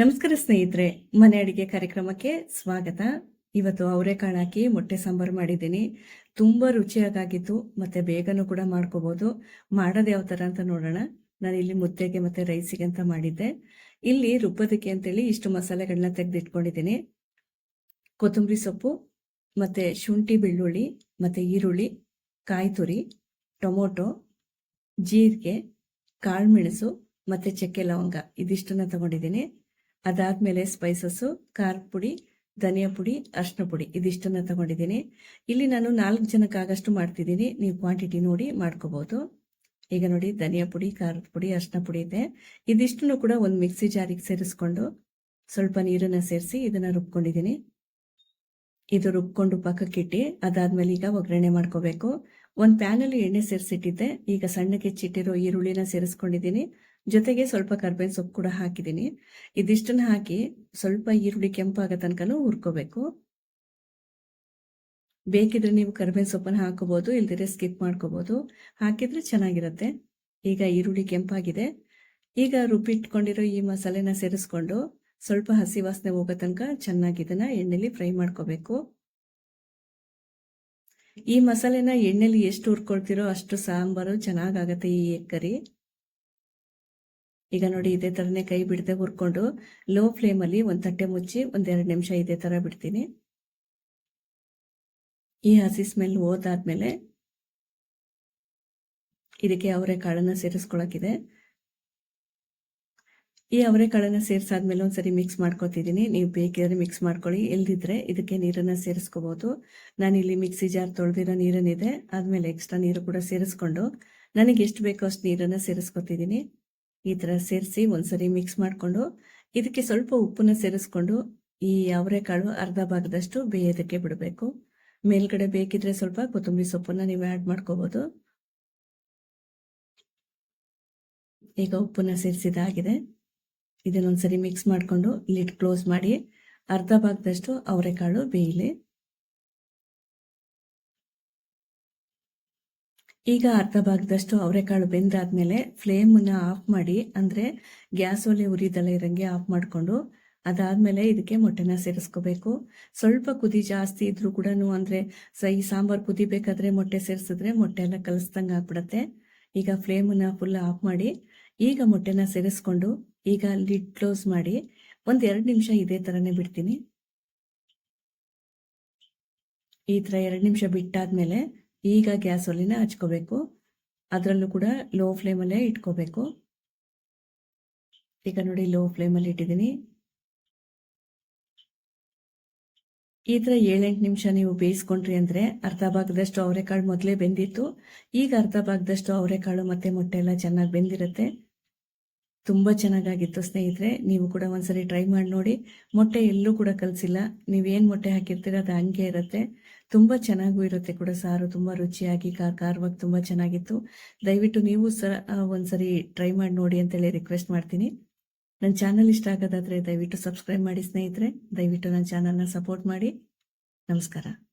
ನಮಸ್ಕಾರ ಸ್ನೇಹಿತರೆ, ಮನೆ ಅಡಿಗೆ ಕಾರ್ಯಕ್ರಮಕ್ಕೆ ಸ್ವಾಗತ. ಇವತ್ತು ಅವರೆಕಾಳು ಮೊಟ್ಟೆ ಸಾಂಬಾರು ಮಾಡಿದ್ದೀನಿ. ತುಂಬ ರುಚಿಯಾಗಿತ್ತು ಮತ್ತೆ ಬೇಗನೂ ಕೂಡ ಮಾಡ್ಕೋಬಹುದು ಮಾಡೋದು ಯಾವ ಥರ ಅಂತ ನೋಡೋಣ. ನಾನು ಇಲ್ಲಿ ಮುದ್ದೆಗೆ ಮತ್ತೆ ರೈಸಿಗೆ ಅಂತ ಮಾಡಿದ್ದೆ. ಇಲ್ಲಿ ರುಬ್ಬೋದಕ್ಕೆ ಅಂತೇಳಿ ಇಷ್ಟು ಮಸಾಲೆಗಳನ್ನ ತೆಗೆದಿಟ್ಕೊಂಡಿದ್ದೀನಿ. ಕೊತ್ತಂಬರಿ ಸೊಪ್ಪು, ಮತ್ತೆ ಶುಂಠಿ ಬೆಳ್ಳುಳ್ಳಿ, ಮತ್ತೆ ಈರುಳ್ಳಿ ಕಾಯಿ ತುರಿ ಟೊಮೊಟೊ, ಜೀರಿಗೆ, ಕಾಳುಮೆಣಸು, ಮತ್ತೆ ಚಕ್ಕೆ ಲವಂಗ. ಇದಿಷ್ಟನ್ನ ತಗೊಂಡಿದ್ದೀನಿ. ಅದಾದ್ಮೇಲೆ ಸ್ಪೈಸಸ್ಸು ಖಾರದ ಪುಡಿ, ಧನಿಯಾ ಪುಡಿ ಅರ್ಶಿನ ಪುಡಿ ಇದಿಷ್ಟನ್ನ ತಗೊಂಡಿದ್ದೀನಿ. ಇಲ್ಲಿ ನಾನು ನಾಲ್ಕು ಜನಕ್ಕಾಗಷ್ಟು ಮಾಡ್ತಿದ್ದೀನಿ. ನೀವು ಕ್ವಾಂಟಿಟಿ ನೋಡಿ ಮಾಡ್ಕೋಬಹುದು ಈಗ ನೋಡಿ ಧನಿಯಾ ಪುಡಿ, ಖಾರದ ಪುಡಿ ಅರ್ಶಿನ ಪುಡಿ ಇದೆ. ಇದಿಷ್ಟನ್ನು ಕೂಡ ಒಂದು ಮಿಕ್ಸಿ ಜಾರಿಗೆ ಸೇರಿಸ್ಕೊಂಡು ಸ್ವಲ್ಪ ನೀರನ್ನ ಸೇರಿಸಿ ಇದನ್ನ ರುಬ್ಕೊಂಡಿದ್ದೀನಿ. ಇದು ರುಬ್ಕೊಂಡು ಪಕ್ಕಕ್ಕಿಟ್ಟು ಅದಾದ್ಮೇಲೆ ಈಗ ಒಗ್ಗರಣೆ ಮಾಡ್ಕೋಬೇಕು. ಒಂದು ಪ್ಯಾನಲ್ಲಿ ಎಣ್ಣೆ ಸೇರಿಸಿಟ್ಟಿದ್ದೆ. ಈಗ ಸಣ್ಣಕ್ಕೆ ಚಿಟ್ಟಿರೋ ಈರುಳ್ಳಿನ ಸೇರಿಸ್ಕೊಂಡಿದ್ದೀನಿ. ಜೊತೆಗೆ ಸ್ವಲ್ಪ ಕರ್ಬೇವಿನ ಸೊಪ್ಪು ಕೂಡ ಹಾಕಿದ್ದೀನಿ. ಇದಿಷ್ಟನ್ನ ಹಾಕಿ ಸ್ವಲ್ಪ ಈರುಳ್ಳಿ ಕೆಂಪಾಗೋ ತನಕನೂ ಹುರ್ಕೋಬೇಕು. ಬೇಕಿದ್ರೆ ನೀವು ಕರ್ಬೇವಿನ ಸೊಪ್ಪನ್ನು ಹಾಕೋಬಹುದು ಇಲ್ದಿದ್ರೆ ಸ್ಕಿಪ್ ಮಾಡ್ಕೋಬಹುದು ಹಾಕಿದ್ರೆ ಚೆನ್ನಾಗಿರುತ್ತೆ. ಈಗ ಈರುಳ್ಳಿ ಕೆಂಪಾಗಿದೆ. ಈಗ ರುಬ್ಬಿಟ್ಕೊಂಡಿರೋ ಈ ಮಸಾಲೆನ ಸೇರಿಸ್ಕೊಂಡು ಸ್ವಲ್ಪ ಹಸಿ ವಾಸನೆ ಹೋಗೋ ತನಕ ಚೆನ್ನಾಗಿ ಇದನ್ನ ಎಣ್ಣೆಲಿ ಫ್ರೈ ಮಾಡ್ಕೋಬೇಕು. ಈ ಮಸಾಲೆನ ಎಣ್ಣೆಲಿ ಎಷ್ಟು ಹುರ್ಕೊಳ್ತಿರೋ ಅಷ್ಟು ಸಾಂಬಾರು ಚೆನ್ನಾಗಾಗತ್ತೆ ಈ ಕರಿ. ಈಗ ನೋಡಿ ಇದೇ ತರನೇ ಕೈ ಬಿಡದೆ ಹುರ್ಕೊಂಡು ಲೋ ಫ್ಲೇಮಲ್ಲಿ ಒಂದ್ ತಟ್ಟೆ ಮುಚ್ಚಿ ಒಂದೆರಡು ನಿಮಿಷ ಇದೇ ತರ ಬಿಡ್ತೀನಿ. ಈ ಹಸಿ ಸ್ಮೆಲ್ ಹೋದಾದ್ಮೇಲೆ ಇದಕ್ಕೆ ಅವರೆ ಕಾಳನ್ನ ಸೇರಿಸ್ಕೊಳಕಿದೆ ಈ ಅವರೆಕಾಳನ್ನ ಸೇರಿಸಾದ್ಮೇಲೆ ಒಂದ್ಸರಿ ಮಿಕ್ಸ್ ಮಾಡ್ಕೊತಿದ್ದೀನಿ. ನೀವು ಬೇಕಿದ್ರೆ ಮಿಕ್ಸ್ ಮಾಡ್ಕೊಳ್ಳಿ, ಇಲ್ದಿದ್ರೆ ಇದಕ್ಕೆ ನೀರನ್ನ ಸೇರಿಸ್ಕೋಬಹುದು ಇಲ್ಲಿ ಮಿಕ್ಸಿ ಜಾರ್ ತೊಳೆದಿರೋ ನೀರನ್ನಿದೆ, ಆದ್ಮೇಲೆ ಎಕ್ಸ್ಟ್ರಾ ನೀರು ಕೂಡ ಸೇರಿಸ್ಕೊಂಡು ನನಗೆ ಎಷ್ಟು ಬೇಕೋ ಅಷ್ಟು ನೀರನ್ನ ಸೇರಿಸ್ಕೊತಿದ್ದೀನಿ. ಈ ತರ ಸೇರಿಸಿ ಒಂದ್ಸರಿ ಮಿಕ್ಸ್ ಮಾಡಿಕೊಂಡು, ಇದಕ್ಕೆ ಸ್ವಲ್ಪ ಉಪ್ಪನ್ನ ಸೇರಿಸ್ಕೊಂಡು ಈ ಅವರೆಕಾಳು ಅರ್ಧ ಭಾಗದಷ್ಟು ಬೇಯೋದಕ್ಕೆ ಬಿಡಬೇಕು. ಮೇಲ್ಗಡೆ ಬೇಕಿದ್ರೆ ಸ್ವಲ್ಪ ಕೊತ್ತಂಬರಿ ಸೊಪ್ಪನ್ನ ನೀವು ಆ್ಯಡ್ ಮಾಡ್ಕೋಬೋದು. ಈಗ ಉಪ್ಪನ್ನ ಸೇರಿಸಿದಾಗಿದೆ ಇದನ್ನೊಂದ್ಸರಿ ಮಿಕ್ಸ್ ಮಾಡಿಕೊಂಡು ಲಿಡ್ ಕ್ಲೋಸ್ ಮಾಡಿ ಅರ್ಧ ಭಾಗದಷ್ಟು ಅವರೆಕಾಳು ಬೇಯಲಿ. ಈಗ ಅರ್ಧ ಭಾಗದಷ್ಟು ಅವರೆಕಾಳು ಬೆಂದಾದ್ಮೇಲೆ ಫ್ಲೇಮನ್ನ ಆಫ್ ಮಾಡಿ, ಅಂದ್ರೆ ಗ್ಯಾಸ್ ಒಲೆ ಉರಿದಲ್ಲ ಇರಂಗೆ ಆಫ್ ಮಾಡಿಕೊಂಡು ಅದಾದ್ಮೇಲೆ ಇದಕ್ಕೆ ಮೊಟ್ಟೆನ ಸೇರಿಸ್ಕೋಬೇಕು. ಸ್ವಲ್ಪ ಕುದಿ ಜಾಸ್ತಿ ಇದ್ರೂ ಕೂಡ ಅಂದ್ರೆ ಸೈ ಸಾಂಬಾರ್ ಕುದಿಬೇಕಾದ್ರೆ ಮೊಟ್ಟೆ ಸೇರಿಸಿದ್ರೆ ಮೊಟ್ಟೆ ಎಲ್ಲ ಕಲಿಸ್ದಂಗೆ ಆಗ್ಬಿಡತ್ತೆ. ಈಗ ಫ್ಲೇಮನ್ನ ಫುಲ್ ಆಫ್ ಮಾಡಿ, ಈಗ ಮೊಟ್ಟೆನ ಸೇರಿಸ್ಕೊಂಡು ಈಗ ಲಿಡ್ ಕ್ಲೋಸ್ ಮಾಡಿ ಒಂದ್ ಎರಡು ನಿಮಿಷ ಇದೇ ತರನೇ ಬಿಡ್ತೀನಿ. ಈ ತರ ಎರಡು ನಿಮಿಷ ಬಿಟ್ಟಾದ್ಮೇಲೆ ಈಗ ಗ್ಯಾಸ್ ಒಲಿನ ಹಚ್ಕೋಬೇಕು. ಅದರಲ್ಲೂ ಕೂಡ ಲೋ ಫ್ಲೇಮಲ್ಲೇ ಇಟ್ಕೋಬೇಕು. ಈಗ ನೋಡಿ ಲೋ ಫ್ಲೇಮಲ್ಲಿ ಇಟ್ಟಿದ್ದೀನಿ. ಈ ತರ ಏಳೆಂಟು ನಿಮಿಷ ನೀವು ಬೇಯಿಸ್ಕೊಂಡ್ರಿ ಅಂದ್ರೆ ಅರ್ಧ ಭಾಗದಷ್ಟು ಅವರೆಕಾಳು ಮೊದಲೇ ಬೆಂದಿತ್ತು. ಈಗ ಅರ್ಧ ಭಾಗದಷ್ಟು ಅವರೆಕಾಳು ಮತ್ತೆ ಮೊಟ್ಟೆ ಎಲ್ಲ ಚೆನ್ನಾಗಿ ಬೆಂದಿರುತ್ತೆ. ತುಂಬ ಚೆನ್ನಾಗಾಗಿತ್ತು ಸ್ನೇಹಿತರೆ. ನೀವು ಕೂಡ ಒಂದ್ಸರಿ ಟ್ರೈ ಮಾಡಿ ನೋಡಿ. ಮೊಟ್ಟೆ ಎಲ್ಲೂ ಕೂಡ ಕಲಸಿಲ್ಲ. ನೀವೇನು ಮೊಟ್ಟೆ ಹಾಕಿರ್ತೀರ ಅದು ಹಂಗೆ ಇರುತ್ತೆ. ತುಂಬ ಚೆನ್ನಾಗೂ ಇರುತ್ತೆ ಕೂಡ ಸಾರು. ತುಂಬ ರುಚಿಯಾಗಿ ಖಾರ ಖಾರವಾಗಿ ತುಂಬ ಚೆನ್ನಾಗಿತ್ತು. ದಯವಿಟ್ಟು ನೀವು ಸರ ಒಂದ್ಸರಿ ಟ್ರೈ ಮಾಡಿ ನೋಡಿ ಅಂತೇಳಿ ರಿಕ್ವೆಸ್ಟ್ ಮಾಡ್ತೀನಿ. ನನ್ನ ಚಾನಲ್ ಇಷ್ಟ ಆಗೋದಾದ್ರೆ ದಯವಿಟ್ಟು ಸಬ್ಸ್ಕ್ರೈಬ್ ಮಾಡಿ ಸ್ನೇಹಿತರೆ. ದಯವಿಟ್ಟು ನನ್ನ ಚಾನಲ್ನ ಸಪೋರ್ಟ್ ಮಾಡಿ. ನಮಸ್ಕಾರ.